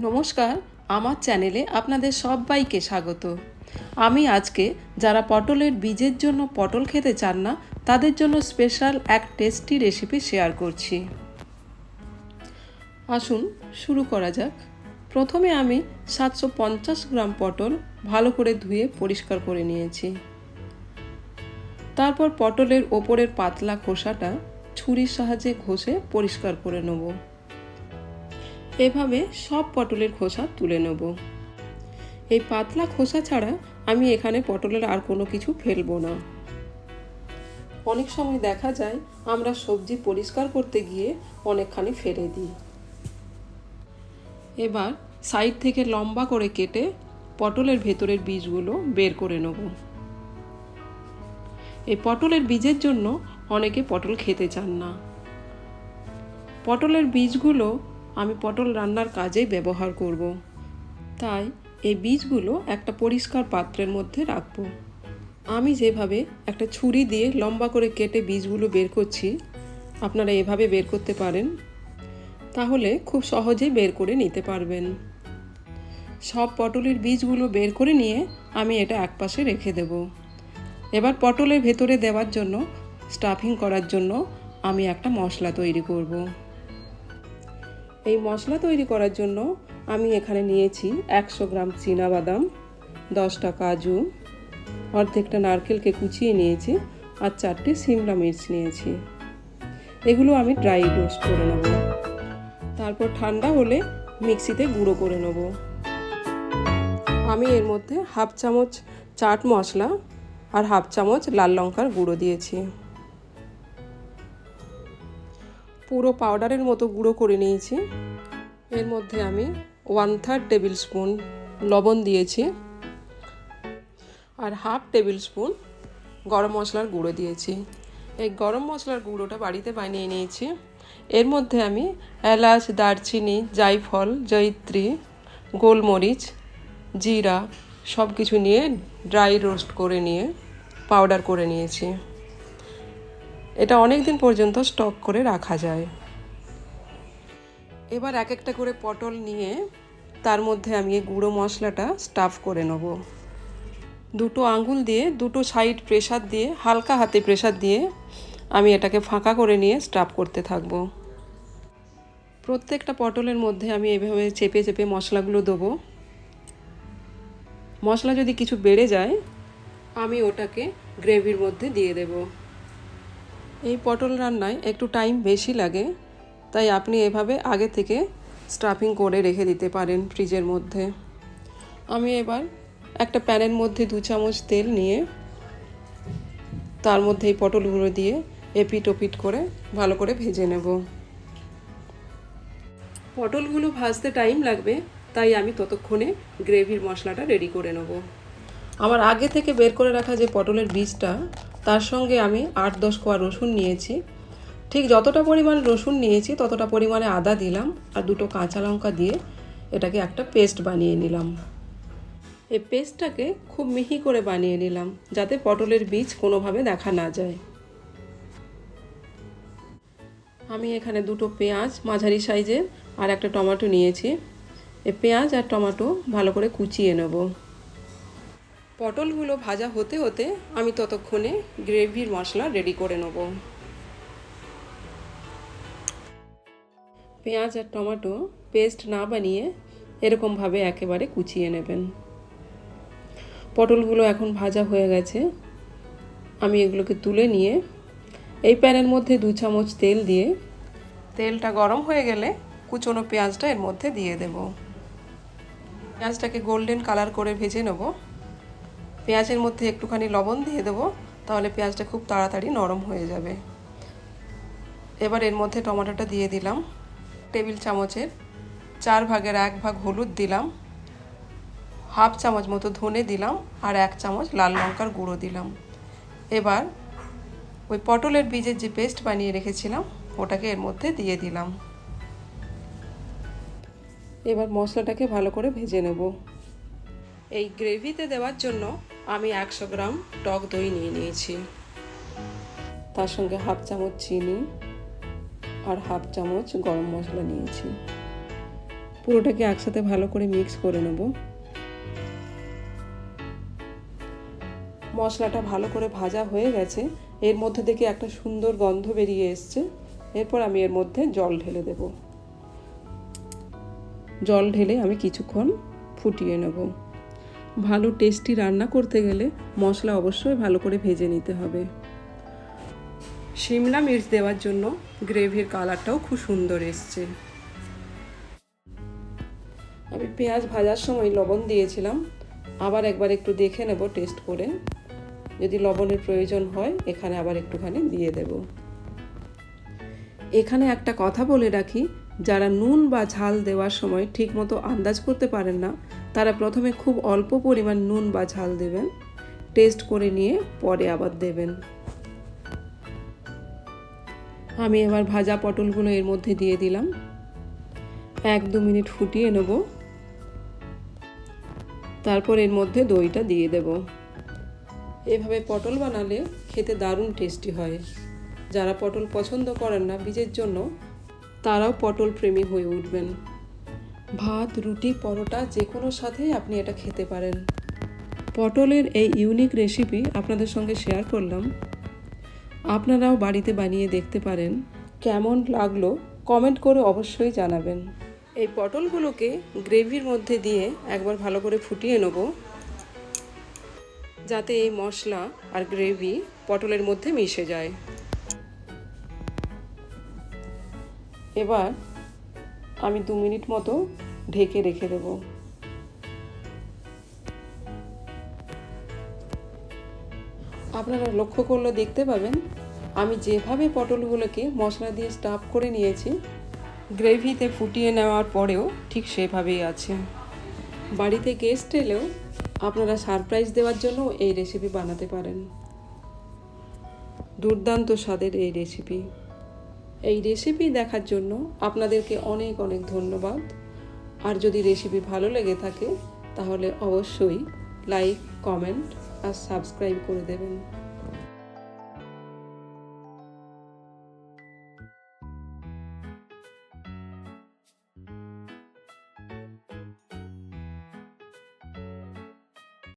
নমস্কার, আমার চ্যানেলে আপনাদের সবাইকে স্বাগত। আমি আজকে যারা পটলের বীজের জন্য পটল খেতে চান না, তাদের জন্য স্পেশাল এক টেস্টি রেসিপি শেয়ার করছি। আসুন শুরু করা যাক। প্রথমে আমি সাতশো পঞ্চাশ গ্রাম পটল ভালো করে ধুয়ে পরিষ্কার করে নিয়েছি। তারপর পটলের ওপরের পাতলা খোসাটা ছুরির সাহায্যে ঘষে পরিষ্কার করে নেব। এভাবে সব পটলের খোসা তুলে নেব। এই পাতলা খোসা ছাড়া আমি এখানে পটলের আর কোনো কিছু ফেলব না। অনেক সময় দেখা যায় আমরা সবজি পরিষ্কার করতে গিয়ে অনেকখানি ফেলে দিই। এবার সাইড থেকে লম্বা করে কেটে পটলের ভেতরের বীজগুলো বের করে নেব। এই পটলের বীজের জন্য অনেকে পটল খেতে চান না। পটলের বীজগুলো আমি পটল রান্নার কাজেই ব্যবহার করব। তাই এই বীজগুলো একটা পরিষ্কার পাত্রের মধ্যে রাখব। আমি যেভাবে একটা ছুরি দিয়ে লম্বা করে কেটে বীজগুলো বের করছি, আপনারা এভাবে বের করতে পারেন। তাহলে খুব সহজেই বের করে নিতে পারবেন। সব পটলের বীজগুলো বের করে নিয়ে আমি এটা একপাশে রেখে দেব। এবার পটলের ভেতরে দেওয়ার জন্য স্টাফিং করার জন্য আমি একটা মশলা তৈরি করব। এই মশলা তৈরি করার জন্য আমি এখানে নিয়েছি একশো গ্রাম বাদাম দশটা কাজু, অর্ধেকটা নারকেলকে কুচিয়ে নিয়েছি আর চারটে সিমলা মির্চ নিয়েছি। এগুলো আমি ড্রাই রোস্ট করে নেব। তারপর ঠান্ডা হলে মিক্সিতে গুঁড়ো করে নেব। আমি এর মধ্যে হাফ চামচ চাট মশলা আর হাফ চামচ লাল লঙ্কার গুঁড়ো দিয়েছি। পুরো পাউডারের মতো গুঁড়ো করে নিয়েছি। এর মধ্যে আমি ওয়ান থার্ড টেবিল স্পুন লবণ দিয়েছি আর হাফ টেবিল স্পুন গরম মশলার গুঁড়ো দিয়েছি। এই গরম মশলার গুঁড়োটা বাড়িতে বানিয়ে নিয়েছি। এর মধ্যে আমি এলাচ, দারচিনি জাইফল জৈত্রী গোলমরিচ, জিরা সব কিছু নিয়ে ড্রাই রোস্ট করে নিয়ে পাউডার করে নিয়েছি। এটা অনেক দিন পর্যন্ত স্টক করে রাখা যায়। এবার এক একটা করে পটল নিয়ে তার মধ্যে আমি এই গুঁড়ো মশলাটা স্টাফ করে নেব। দুটো আঙ্গুল দিয়ে, দুটো সাইড প্রেশার দিয়ে, হালকা হাতে প্রেশার দিয়ে আমি এটাকে ফাঁকা করে নিয়ে স্টাফ করতে থাকব। প্রত্যেকটা পটলের মধ্যে আমি এভাবে চেপে চেপে মশলাগুলো দেবো। মশলা যদি কিছু বেড়ে যায়, আমি ওটাকে গ্রেভির মধ্যে দিয়ে দেবো। এই পটল রান্নায় একটু টাইম বেশি লাগে, তাই আপনি এভাবে আগে থেকে স্টাফিং করে রেখে দিতে পারেন ফ্রিজের মধ্যে। আমি এবার একটা প্যানের মধ্যে দু চামচ তেল নিয়ে তার মধ্যে এই পটলগুলো দিয়ে এপিট ওপিট করে ভালো করে ভেজে নেব। পটলগুলো ভাজতে টাইম লাগবে, তাই আমি ততক্ষণে গ্রেভির মশলাটা রেডি করে নেব। আমার আগে থেকে বের করে রাখা যে পটলের বীজটা, তার সঙ্গে আমি আট দশ কোয়া রসুন নিয়েছি। ঠিক যতটা পরিমাণ রসুন নিয়েছি, ততটা পরিমাণে আদা দিলাম আর দুটো কাঁচা লঙ্কা দিয়ে এটাকে একটা পেস্ট বানিয়ে নিলাম। এই পেস্টটাকে খুব মিহি করে বানিয়ে নিলাম, যাতে পটলের বীজ কোনোভাবে দেখা না যায়। আমি এখানে দুটো পেঁয়াজ, মাঝারি সাইজের, আর একটা টমেটো নিয়েছি। এ পেঁয়াজ আর টমেটো ভালো করে কুচিয়ে নেব। পটলগুলো ভাজা হতে হতে আমি ততক্ষণে গ্রেভির মশলা রেডি করে নেব। পেঁয়াজ আর টমেটো পেস্ট না বানিয়ে এরকমভাবে একেবারে কুচিয়ে নেবেন। পটলগুলো এখন ভাজা হয়ে গেছে। আমি এগুলোকে তুলে নিয়ে এই প্যানের মধ্যে দু চামচ তেল দিয়ে তেলটা গরম হয়ে গেলে কুচনো পেঁয়াজটা এর মধ্যে দিয়ে দেব। পেঁয়াজটাকে গোল্ডেন কালার করে ভেজে নেব। পেঁয়াজের মধ্যে একটুখানি লবণ দিয়ে দেবো, তাহলে পেঁয়াজটা খুব তাড়াতাড়ি নরম হয়ে যাবে। এবার এর মধ্যে টমেটোটা দিয়ে দিলাম, টেবিল চামচের চার ভাগের এক ভাগ হলুদ দিলাম, হাফ চামচ মতো ধনে দিলাম, আর এক চামচ লাল লঙ্কার গুঁড়ো দিলাম। এবার ওই পটলের বীজের যে পেস্ট বানিয়ে রেখেছিলাম, ওটাকে এর মধ্যে দিয়ে দিলাম। এবার মশলাটাকে ভালো করে ভেজে নেব। এই গ্রেভিতে দেওয়ার জন্য আমি একশো গ্রাম টক দই নিয়ে নিয়েছি। তার সঙ্গে হাফ চামচ চিনি আর হাফ চামচ গরম মশলা নিয়েছি। পুরোটাকে একসাথে ভালো করে মিক্স করে নেব। মশলাটা ভালো করে ভাজা হয়ে গেছে। এর মধ্যে থেকে একটা সুন্দর গন্ধ বেরিয়ে এসছে। এরপর আমি এর মধ্যে জল ঢেলে দেব। জল ঢেলে আমি কিছুক্ষণ ফুটিয়ে নেব। ভালো টেস্টি রান্না করতে গেলে মশলা অবশ্যই ভালো করে ভেজে নিতে হবে। শিমলা মির্চ দেওয়ার জন্য গ্রেভির কালারটাও খুব সুন্দর এসছে। আমি পেঁয়াজ ভাজার সময় লবণ দিয়েছিলাম। আবার একবার একটু দেখে নেব টেস্ট করে। যদি লবণের প্রয়োজন হয়, এখানে আবার একটুখানি দিয়ে দেব। এখানে একটা কথা বলে রাখি, যারা নুন বা ঝাল দেওয়ার সময় ঠিকমতো আন্দাজ করতে পারেন না তারা প্রথমে খুব অল্প পরিমাণ নুন বা ঝাল দেবেন। টেস্ট করে নিয়ে পরে আবার দেবেন। আমি এবার ভাজা পটলগুলো এর মধ্যে দিয়ে দিলাম। এক দু মিনিট ফুটিয়ে নেব। তারপর এর মধ্যে দইটা দিয়ে দেব। এভাবে পটল বানালে খেতে দারুণ টেস্টি হয়। যারা পটল পছন্দ করেন না, বীজের জন্য, তারাও পটল প্রেমী হয়ে উঠবেন। ভাত, রুটি, পরোটা যে কোনো সাথেই আপনি এটা খেতে পারেন। পটলের এই ইউনিক রেসিপি আপনাদের সঙ্গে শেয়ার করলাম। আপনারাও বাড়িতে বানিয়ে দেখতে পারেন। কেমন লাগল কমেন্ট করে অবশ্যই জানাবেন। এই পটলগুলোকে গ্রেভির মধ্যে দিয়ে একবার ভালো করে ফুটিয়ে নেব। যাতে এই মশলা আর গ্রেভি পটলের মধ্যে মিশে যায়। এবার আমি দু মিনিট মতো ঢেকে রেখে দেব। আপনারা লক্ষ্য করলে দেখতে পাবেন, আমি যেভাবে পটলগুলোকে মশলা দিয়ে স্টাফ করে নিয়েছি, গ্রেভিতে ফুটিয়ে নেওয়ার পরেও ঠিক সেভাবেই আছে। বাড়িতে গেস্ট এলেও আপনারা সারপ্রাইজ দেওয়ার জন্য এই রেসিপি বানাতে পারেন। দুর্দান্ত স্বাদের এই রেসিপি এই রেসিপি দেখার জন্য আপনাদেরকে অনেক অনেক ধন্যবাদ। আর যদি রেসিপি ভালো লেগে থাকে তাহলে অবশ্যই লাইক কমেন্ট আর সাবস্ক্রাইব করে দেবেন।